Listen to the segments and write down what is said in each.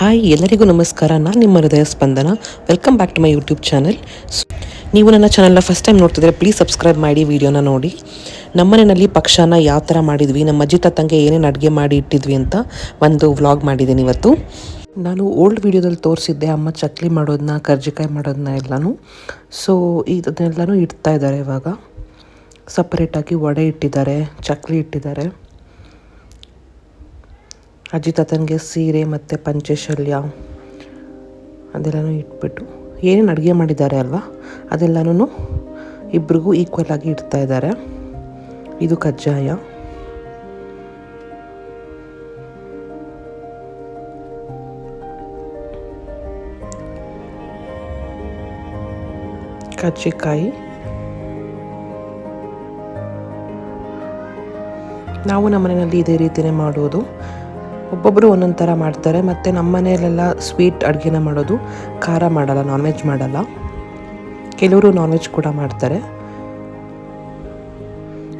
Hi ಎಲ್ಲರಿಗೂ ನಮಸ್ಕಾರ. ನಾನು ನಿಮ್ಮ ಹೃದಯ ಸ್ಪಂದನ. Welcome back to my YouTube channel ನೀವು ನನ್ನ ಚಾನಲ್ನ ಫಸ್ಟ್ ಟೈಮ್ ನೋಡ್ತಿದ್ರೆ ಪ್ಲೀಸ್ ಸಬ್ಸ್ಕ್ರೈಬ್ ಮಾಡಿ ವಿಡಿಯೋನ ನೋಡಿ. ನಮ್ಮನೆಯಲ್ಲಿ ಪಕ್ಷನ ಯಾವ ಥರ ಮಾಡಿದ್ವಿ, ನಮ್ಮ ಅಜ್ಜಿ ತತ್ತಂಗೆ ಏನೇನು ಅಡುಗೆ ಮಾಡಿ ಇಟ್ಟಿದ್ವಿ ಅಂತ ಒಂದು ವ್ಲಾಗ್ ಮಾಡಿದ್ದೀನಿ ಇವತ್ತು. ನಾನು ಓಲ್ಡ್ ವಿಡಿಯೋದಲ್ಲಿ ತೋರಿಸಿದ್ದೆ, ಅಮ್ಮ ಚಕ್ಲಿ ಮಾಡೋದನ್ನ ಕರ್ಜಿಕಾಯಿ ಮಾಡೋದನ್ನ ಎಲ್ಲನೂ. ಸೊ ಇದನ್ನೆಲ್ಲನೂ ಇಡ್ತಾ ಇದ್ದಾರೆ ಇವಾಗ. ಸಪ್ರೇಟಾಗಿ ವಡೆ ಇಟ್ಟಿದ್ದಾರೆ, ಚಕ್ಲಿ ಇಟ್ಟಿದ್ದಾರೆ. ಅಜ್ಜಿ ತಾತನಿಗೆ ಸೀರೆ ಮತ್ತು ಪಂಚಶಲ್ಯ ಅದೆಲ್ಲನೂ ಇಟ್ಬಿಟ್ಟು. ಏನೇನು ಅಡುಗೆ ಮಾಡಿದ್ದಾರೆ ಅಲ್ವಾ? ಅದೆಲ್ಲನೂ ಇಬ್ರಿಗೂ ಈಕ್ವಲ್ ಆಗಿ ಇಡ್ತಾ ಇದ್ದಾರೆ. ಇದು ಕಜ್ಜಾಯ. ಕಜ್ಜಿಕಾಯಿ. ನಾವು ನಮ್ಮ ಮನೆಯಲ್ಲಿ ಇದೇ ರೀತಿಯೇ ಮಾಡೋದು ಒಬ್ಬೊಬ್ಬರು ಒಂದೊಂದು ಥರ ಮಾಡ್ತಾರೆ. ಮತ್ತು ನಮ್ಮ ಮನೆಯಲ್ಲೆಲ್ಲ ಸ್ವೀಟ್ ಅಡುಗೆನ ಮಾಡೋದು, ಖಾರ ಮಾಡಲ್ಲ ನಾನ್ ವೆಜ್ ಮಾಡಲ್ಲ. ಕೆಲವರು ನಾನ್ ವೆಜ್ ಕೂಡ ಮಾಡ್ತಾರೆ.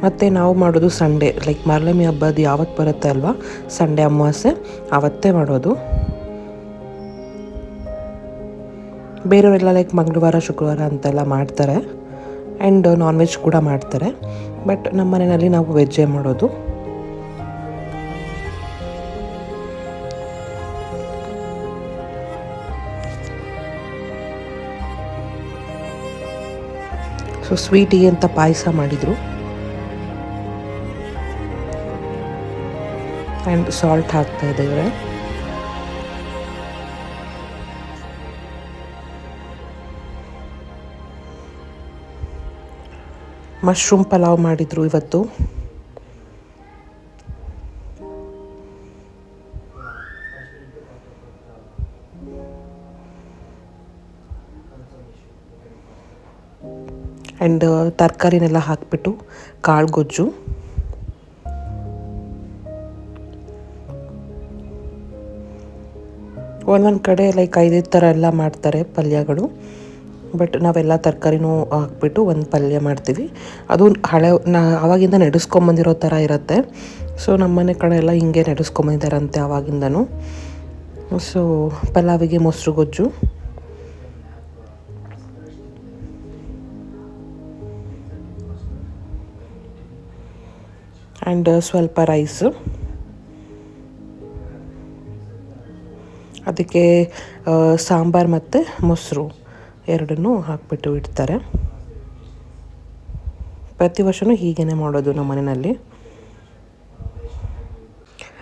ಮತ್ತು ನಾವು ಮಾಡೋದು ಸಂಡೇ ಲೈಕ್ ಮಾರ್ಲಮಿ ಹಬ್ಬದ ಯಾವತ್ತು ಬರುತ್ತೆ ಅಲ್ವಾ? ಸಂಡೇ ಅಮಾವಾಸ್ಯೆ ಆವತ್ತೇ ಮಾಡೋದು. ಬೇರೆಯವರೆಲ್ಲ ಲೈಕ್ ಮಂಗಳವಾರ, ಶುಕ್ರವಾರ ಅಂತೆಲ್ಲ ಮಾಡ್ತಾರೆ. ಆ್ಯಂಡ್ ನಾನ್ ವೆಜ್ ಕೂಡ ಮಾಡ್ತಾರೆ. ಬಟ್ ನಮ್ಮ ಮನೆಯಲ್ಲಿ ನಾವು ವೆಜ್ಜೇ ಮಾಡೋದು. ಸೊ ಸ್ವೀಟಿಗೆ ಅಂತ ಪಾಯಸ ಮಾಡಿದರು. ಆ್ಯಂಡ್ ಸಾಲ್ಟ್ ಹಾಕ್ತಾ ಇದ್ದೇವೆ. ಮಶ್ರೂಮ್ ಪಲಾವ್ ಮಾಡಿದರು ಇವತ್ತು. ಆ್ಯಂಡ್ ತರಕಾರಿನೆಲ್ಲ ಹಾಕಿಬಿಟ್ಟು ಕಾಳು ಗೊಜ್ಜು ಒಂದೊಂದು ಕಡೆ ಲೈಕ್ ಐದೈದು ಥರ ಎಲ್ಲ ಮಾಡ್ತಾರೆ ಪಲ್ಯಗಳು. ಬಟ್ ನಾವೆಲ್ಲ ತರಕಾರಿನೂ ಹಾಕ್ಬಿಟ್ಟು ಒಂದು ಪಲ್ಯ ಮಾಡ್ತೀವಿ. ಅದು ಹಳೆ, ನಾ ಆವಾಗಿಂದ ನಡೆಸ್ಕೊಂಬಂದಿರೋ ಥರ ಇರುತ್ತೆ. ಸೊ ನಮ್ಮನೆ ಕಡೆ ಎಲ್ಲ ಹಿಂಗೆ ನಡೆಸ್ಕೊಂಬಂದಿದ್ದಾರಂತೆ ಆವಾಗಿಂದನೂ ಸೊ ಪಲಾವಿಗೆ ಮೊಸರು ಗೊಜ್ಜು. ಆ್ಯಂಡ್ ಸ್ವಲ್ಪ ರೈಸು ಅದಕ್ಕೆ ಸಾಂಬಾರು ಮತ್ತು ಮೊಸರು ಎರಡನ್ನೂ ಹಾಕ್ಬಿಟ್ಟು ಇಡ್ತಾರೆ. ಪ್ರತಿ ವರ್ಷವೂ ಹೀಗೇ ಮಾಡೋದು ನಮ್ಮ ಮನೆಯಲ್ಲಿ.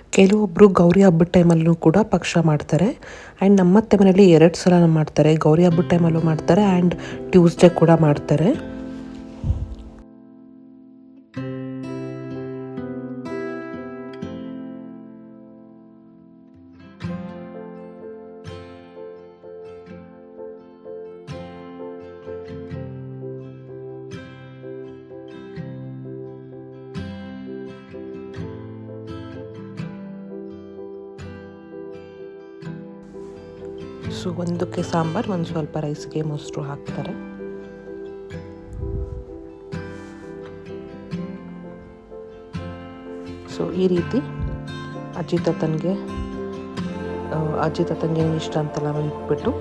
ಕೆಲವೊಬ್ಬರು ಗೌರಿ ಹಬ್ಬದ ಟೈಮಲ್ಲೂ ಕೂಡ ಪಕ್ಷ ಮಾಡ್ತಾರೆ. ಆ್ಯಂಡ್ ನಮ್ಮತ್ತೆ ಮನೇಲಿ ಎರಡು ಸಲ ಮಾಡ್ತಾರೆ. ಗೌರಿ ಹಬ್ಬದ ಟೈಮಲ್ಲೂ ಮಾಡ್ತಾರೆ. ಆ್ಯಂಡ್ ಟ್ಯೂಸ್ಡೇ ಕೂಡ ಮಾಡ್ತಾರೆ. ಸೊ ಒಂದಕ್ಕೆ ಸಾಂಬಾರು, ಒಂದು ಸ್ವಲ್ಪ ರೈಸ್ಗೆ ಮೊಸರು ಹಾಕ್ತಾರೆ. ಸೊ ಈ ರೀತಿ ಅಜ್ಜಿ ತಾತನಿಗೆ ಅಜ್ಜಿ ತಾತನಿಗೆ ಏನು ಇಷ್ಟ ಅಂತೆಲ್ಲ ಇಟ್ಬಿಟ್ಟು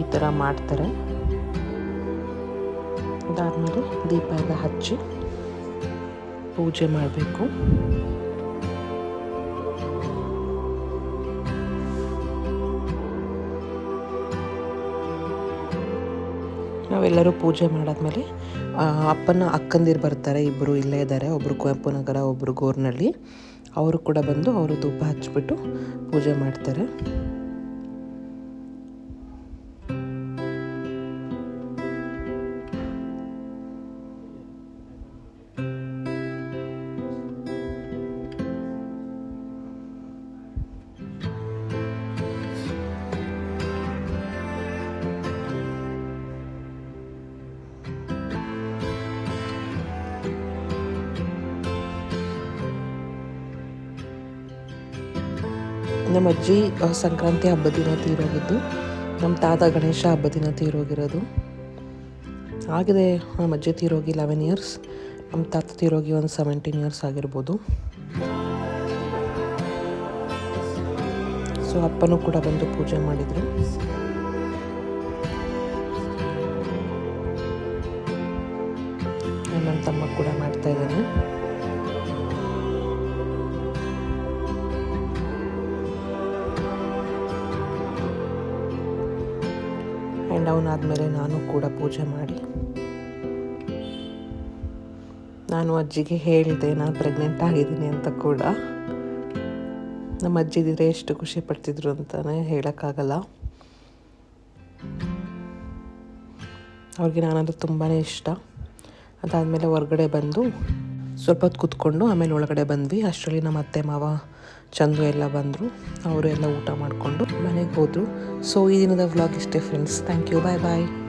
ಈ ಥರ ಮಾಡ್ತಾರೆ. ಅದಾದಮೇಲೆ ದೀಪ ಎಲ್ಲ ಹಚ್ಚಿ ಪೂಜೆ ಮಾಡಬೇಕು. ನಾವೆಲ್ಲರೂ ಪೂಜೆ ಮಾಡಾದ್ಮೇಲೆ ಅಪ್ಪನ ಅಕ್ಕಂದಿರು ಬರ್ತಾರೆ ಇಬ್ಬರು ಇಲ್ಲೇ ಇದ್ದಾರೆ ಒಬ್ಬರು ಕುವೆಂಪು ನಗರ ಒಬ್ಬರು ಗೋರ್ನಳ್ಳಿ. ಅವರು ಕೂಡ ಬಂದು ಅವರು ಧೂಪ ಹಚ್ಚಿಬಿಟ್ಟು ಪೂಜೆ ಮಾಡ್ತಾರೆ. ನಮ್ಮ ಅಜ್ಜಿ ಸಂಕ್ರಾಂತಿ ಹಬ್ಬದ ದಿನ ತೀರೋಗಿದ್ದು ನಮ್ಮ ತಾತ ಗಣೇಶ ಹಬ್ಬದ ದಿನ ತೀರೋಗಿರೋದು. ಆಗಿದೆ ನಮ್ಮ ಅಜ್ಜಿ ತೀರೋಗಿ ಲೆವೆನ್ ಇಯರ್ಸ್ ನಮ್ಮ ತಾತ ತೀರೋಗಿ ಒಂದು ಸೆವೆಂಟೀನ್ ಇಯರ್ಸ್ ಆಗಿರ್ಬೋದು. ಸೊ ಅಪ್ಪನೂ ಕೂಡ ಬಂದು ಪೂಜೆ ಮಾಡಿದರು. ನನ್ನ ತಮ್ಮ ಕೂಡ ಮಾಡ್ತಾ ಇದ್ದಾನೆ. ಆ್ಯಂಡ್ ಅವನಾದಮೇಲೆ ನಾನು ಕೂಡ ಪೂಜೆ ಮಾಡಿ. ನಾನು ಅಜ್ಜಿಗೆ ಹೇಳಿದೆ, ನಾನು ಪ್ರೆಗ್ನೆಂಟ್ ಆಗಿದ್ದೀನಿ ಅಂತ ಕೂಡ. ನಮ್ಮ ಅಜ್ಜಿ ಇದ್ದಿದ್ರೆ ಎಷ್ಟು ಖುಷಿ ಪಡ್ತಿದ್ರು ಅಂತಲೇ ಹೇಳೋಕ್ಕಾಗಲ್ಲ. ಅವ್ರಿಗೆ ನಾನಂದ್ರೆ ತುಂಬಾ ಇಷ್ಟ. ಅದಾದಮೇಲೆ ಹೊರಗಡೆ ಬಂದು ಸ್ವಲ್ಪ ಹೊತ್ತು ಕೂತ್ಕೊಂಡು ಆಮೇಲೆ ಒಳಗಡೆ ಬಂದ್ವಿ. ಅಷ್ಟರಲ್ಲಿ ನಮ್ಮ ಅತ್ತೆ, ಮಾವ, ಚಂದು ಎಲ್ಲ ಬಂದರು. ಅವರು ಎಲ್ಲ ಊಟ ಮಾಡಿಕೊಂಡು ಮನೆಗೆ ಹೋದರು. ಸೊ ಈ ದಿನದ ವ್ಲಾಗ್ ಇಷ್ಟೇ friends thank you bye bye